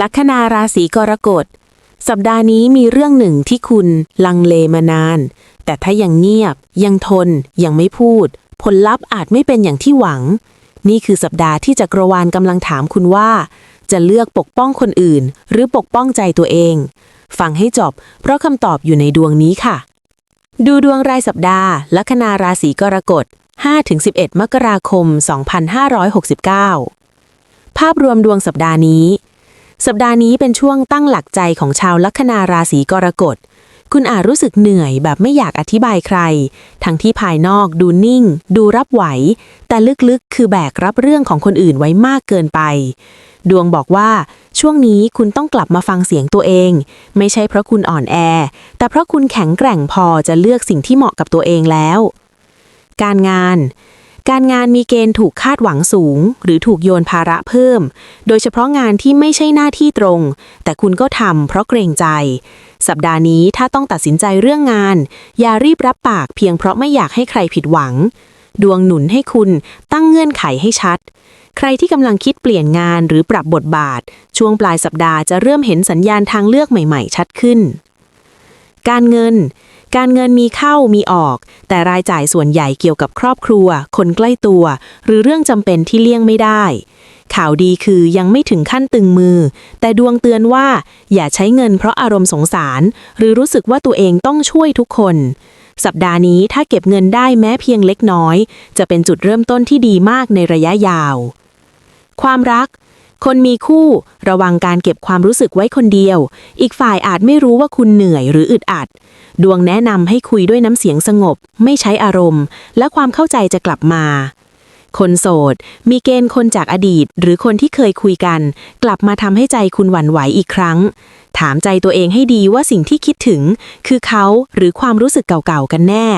ลัคนาราศีกรกฎ สัปดาห์นี้มีเรื่องหนึ่งที่คุณลังเลมานาน แต่ถ้ายังเงียบ ยังทน ยังไม่พูด ผลลัพธ์อาจไม่เป็นอย่างที่หวัง นี่คือสัปดาห์ที่จักรวาลกำลังถามคุณว่า จะเลือกปกป้องคนอื่น หรือปกป้องใจตัวเอง ฟังให้จบ เพราะคำตอบอยู่ในดวงนี้ค่ะ ดูดวงรายสัปดาห์ ลัคนาราศีกรกฎ 5-11 มกราคม 2569 ภาพรวมดวงสัปดาห์นี้ สัปดาห์นี้เป็นช่วงตั้งหลักใจของชาวลัคนาราศีกรกฎ คุณอาจรู้สึกเหนื่อยแบบไม่อยากอธิบายใคร ทั้งที่ภายนอกดูนิ่ง ดูรับไหว แต่ลึกๆ คือแบกรับเรื่องของคนอื่นไว้มากเกินไป ดวงบอกว่า ช่วงนี้คุณต้องกลับมาฟังเสียงตัวเอง ไม่ใช่เพราะคุณอ่อนแอ แต่เพราะคุณแข็งแกร่งพอจะเลือกสิ่งที่เหมาะกับตัวเองแล้ว การงาน การงานมีเกณฑ์ถูกคาดหวังสูง หรือถูกโยนภาระเพิ่ม โดยเฉพาะงานที่ไม่ใช่หน้าที่ตรง แต่คุณก็ทำเพราะเกรงใจ สัปดาห์นี้ถ้าต้องตัดสินใจเรื่องงาน อย่ารีบรับปากเพียงเพราะไม่อยากให้ใครผิดหวัง ดวงหนุนให้คุณตั้งเงื่อนไขให้ชัด ใครที่กำลังคิดเปลี่ยนงานหรือปรับบทบาท ช่วงปลายสัปดาห์จะเริ่มเห็นสัญญาณทางเลือกใหม่ ๆ ชัดขึ้น การเงิน การเงินมีเข้ามีออก แต่รายจ่ายส่วนใหญ่เกี่ยวกับครอบครัว คนใกล้ตัว หรือเรื่องจำเป็นที่เลี่ยงไม่ได้ ข่าวดีคือยังไม่ถึงขั้นตึงมือ แต่ดวงเตือนว่า อย่าใช้เงินเพราะอารมณ์สงสาร หรือรู้สึกว่าตัวเองต้องช่วยทุกคน สัปดาห์นี้ถ้าเก็บเงินได้แม้เพียงเล็กน้อย จะเป็นจุดเริ่มต้นที่ดีมากในระยะยาว ความรัก คนมีคู่ระวังการเก็บความรู้สึกไว้คนเดียว อีกฝ่ายอาจไม่รู้ว่าคุณเหนื่อยหรืออึดอัด ดวงแนะนำให้คุยด้วยน้ำเสียงสงบ ไม่ใช้อารมณ์ และความเข้าใจจะกลับมา คนโสด มีเกณฑ์คนจากอดีต หรือคนที่เคยคุยกัน กลับมาทำให้ใจคุณหวั่นไหวอีกครั้ง ถามใจตัวเองให้ดีว่าสิ่งที่คิดถึง คือเขาหรือความรู้สึกเก่าๆกันแน่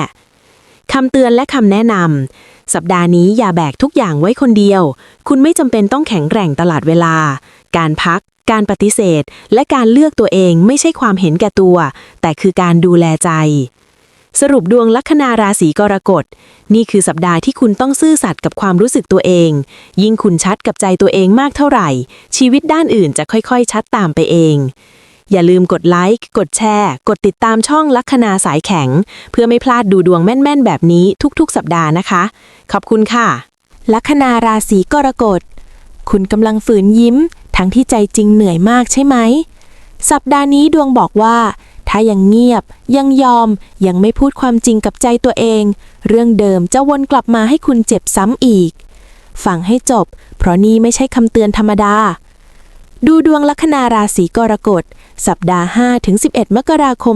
คำเตือนและคำแนะนำสัปดาห์นี้อย่าแบกทุกอย่างไว้คนเดียว คุณไม่จำเป็นต้องแข็งแกร่งตลอดเวลา การพัก การปฏิเสธ และการเลือกตัวเองไม่ใช่ความเห็นแก่ตัว แต่คือการดูแลใจ สรุปดวงลัคนาราศีกรกฎ นี่คือสัปดาห์ที่คุณต้องซื่อสัตย์กับความรู้สึกตัวเอง ยิ่งคุณชัดกับใจตัวเองมากเท่าไหร่ ชีวิตด้านอื่นจะค่อยๆ ชัดตามไปเอง อย่าลืมกดไลค์ กดแชร์ กดติดตามช่องลัคนาสายแข็ง เพื่อไม่พลาดดูดวงแม่นๆ แบบนี้ทุกๆ สัปดาห์นะคะ ขอบคุณค่ะ ลัคนาราศีกรกฎ คุณกำลังฝืนยิ้ม ทั้งที่ใจจริงเหนื่อยมากใช่ไหม สัปดาห์นี้ดวงบอกว่า ถ้ายังเงียบ ยังยอม ยังไม่พูดความจริงกับใจตัวเอง เรื่องเดิมจะวนกลับมาให้คุณเจ็บซ้ำอีกฟังให้จบ เพราะนี่ไม่ใช่คำเตือนธรรมดา ดูดวงลัคนาราศีกรกฎ สัปดาห์ 5-11 มกราคม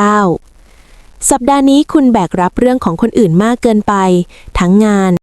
2569 สัปดาห์นี้คุณแบกรับเรื่องของคนอื่นมากเกินไป ทั้งงาน